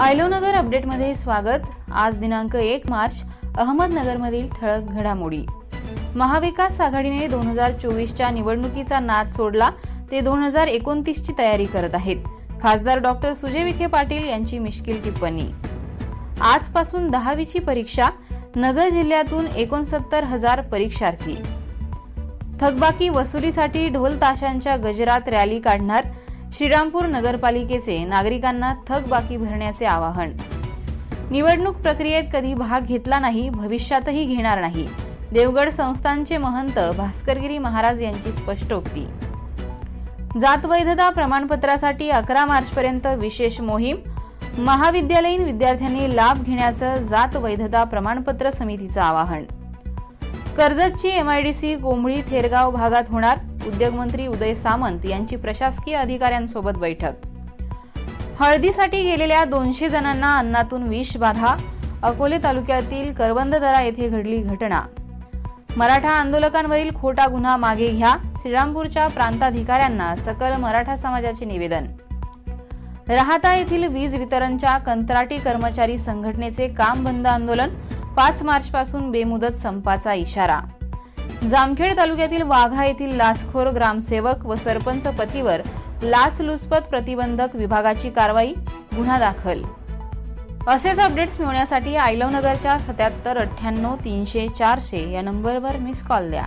आयलोनगर अपडेटमध्ये स्वागत. आज दिनांक एक मार्च अहमदनगरमधील ठळक घडामोडी. महाविकास आघाडीने दोन हजार चोवीसच्या निवडणुकीचा नाद सोडला ते दोन हजार एकोणतीसची तयारी करत आहेत. खासदार डॉक्टर सुजय विखे पाटील यांची मिश्किल टिप्पणी. आजपासून दहावीची परीक्षा नगर जिल्ह्यातून एकोणसत्तर हजार परीक्षार्थी. थकबाकी वसुलीसाठी ढोल ताशांच्या गजरात रॅली काढणार श्रीरामपूर नगरपालिकेचे नागरिकांना थकबाकी भरण्याचे आवाहन. निवडणूक प्रक्रियेत कधी भाग घेतला नाही भविष्यातही घेणार नाही. देवगड संस्थांचे महंत भास्करगिरी महाराज यांची स्पष्टोक्ती. जात वैधता प्रमाणपत्रासाठी अकरा मार्चपर्यंत विशेष मोहीम. महाविद्यालयीन विद्यार्थ्यांनी लाभ घेण्याचं जात वैधता प्रमाणपत्र समितीचं आवाहन. कर्जतची एमआयडीसी कोंबळी थेरगाव भागात होणार. उद्योगमंत्री उदय सामंत यांची प्रशासकीय अधिकाऱ्यांसोबत बैठक. हळदीसाठी गेलेल्या दोनशे जणांना अन्नातून विष बाधा. अकोले तालुक्यातील करवंददरा येथे घडली घटना. मराठा आंदोलकांवरील खोटा गुन्हा मागे घ्या. श्रीरामपूरच्या प्रांताधिकाऱ्यांना सकल मराठा समाजाचे निवेदन. राहता येथील वीज वितरणच्या कंत्राटी कर्मचारी संघटनेचे काम बंद आंदोलन. पाच मार्चपासून बेमुदत संपाचा इशारा. जामखेड तालुक्यातील वाघा येथील लाचखोर ग्रामसेवक व सरपंच पतीवर लाचलुचपत प्रतिबंधक विभागाची कारवाई गुन्हा दाखल. असेच अपडेट्स मिळवण्यासाठी आयलवनगरच्या सत्याहत्तर अठ्ठ्याण्णव तीनशे चारशे या नंबरवर मिस कॉल द्या.